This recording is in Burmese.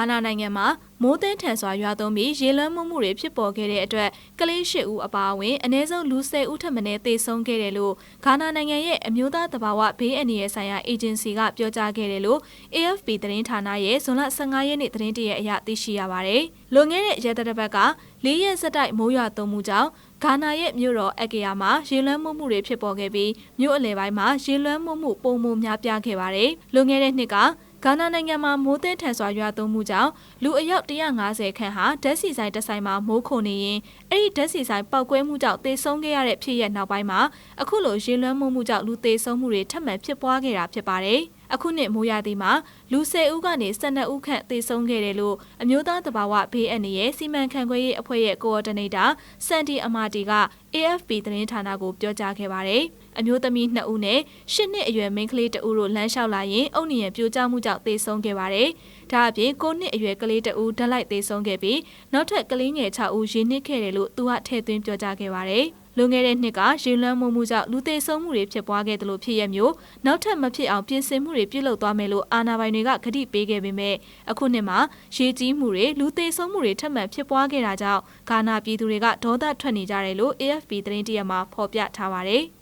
ါနာနိုင်ငံမှာမိုးသင်းထန်စွာရွာသွန်းပြီးရေလွှမ်းမှုမှုတွေဖြစ်ပေါ်ခဲ့တဲ့အတွက်ကလေး၈ဦးအပါအဝင်အနည်းဆုံးလူ၁၀ဦးထပ်မံသေဆုံးခဲ့တယ်လို့ဂါနာနိုင်ငံရဲ့အမျိုးသားတဘာဝဘေးအန္တရာယ်ဆိုင်ရာအေဂျင်စီကပြောကြားခဲ့တယ်လို့ AFP သတင်းဌာနရဲ့ဇွန်လ15ရက်နေ့သတင်းတရက်အရသိရှိရပါတယ်။လွန်ခဲ့တဲ့ရက်သတ္တပတ်ကလေးရက်စတိုက်မိုးရွာသွန်းမှုကြောင့်ဂါနာရဲ့မြို့တော်အက်ကရာမှာရေလွှမ်းမှုမှုတွေဖြစ်ပေါ်ခဲ့ပြီးမြို့အလယ်ပိုင်းမှာရေလွှမ်းမှုမှုပုံမှုများပြားခဲ့ပါတယ်။လွန်ခဲ့တဲ့နှစ်က ဂါနာနိုင်ငံမှာမိုးသည်းထန်စွာရွာသွန်းမှုကြောင့်လူအယောက်150ခန့်ဟာဓာတ်ဆီဆိုင်တစ်ဆိုင်မှာမိုးခုန်နေရင်အဲ့ဒီဓာတ်ဆီဆိုင်ပောက်ကွဲမှုကြောင့်သေဆုံးခဲ့ရတဲ့ဖြစ်ရပ်နောက်ပိုင်းမှာအခုလိုရေလွှမ်းမှုမှုကြောင့်လူသေဆုံးမှုတွေထပ်မံဖြစ်ပွားခဲ့တာဖြစ်ပါတယ်။ အခုနှစ်မိုးရာသီမှာလူ10ဦးကနေ12ဦးခန့်သေဆုံးခဲ့တယ်လို့အမျိုးသားတဘာဝဘေးအန္တရာယ်စီမံခန့်ခွဲရေးအဖွဲ့ရဲ့ကိုအော်ဒီနေတာစန်တီအမာတီက AFP သတင်းဌာနကိုပြောကြားခဲ့ပါတယ်။အမျိုးသမီး2ဦးနဲ့10နှစ်အရွယ်မိန်းကလေး2ဦးတို့လမ်းလျှောက်လာရင်အုတ်နံရံပြိုကျမှုကြောင့်သေဆုံးခဲ့ပါတယ်။ဒါအပြင်9နှစ်အရွယ်ကလေး2ဦးဓာတ်လိုက်သေဆုံးခဲ့ပြီးနောက်ထပ်ကလေးငယ်6ဦးရေနစ်ခဲ့တယ်လို့သူကထည့်သွင်းပြောကြားခဲ့ပါတယ်။ လွန်ခဲ့တဲ့နှစ်ကရေလွှမ်းမှုမှုကြောင့်လူသေဆုံးမှုတွေဖြစ်ပွားခဲ့တယ်လို့ဖြစ်ရမျိုးနောက်ထပ်မဖြစ်အောင်ပြင်ဆင်မှုတွေပြုလုပ်သွားမယ်လို့အာဏာပိုင်တွေကကတိပေးခဲ့ပေမဲ့အခုနှစ်မှာရေကြီးမှုတွေလူသေဆုံးမှုတွေထပ်မံဖြစ်ပွားခဲ့တာကြောင့်ဂါနာပြည်သူတွေကဒေါသထွက်နေကြတယ်လို့ AFP သတင်းတရက်မှာဖော်ပြထားပါတယ်။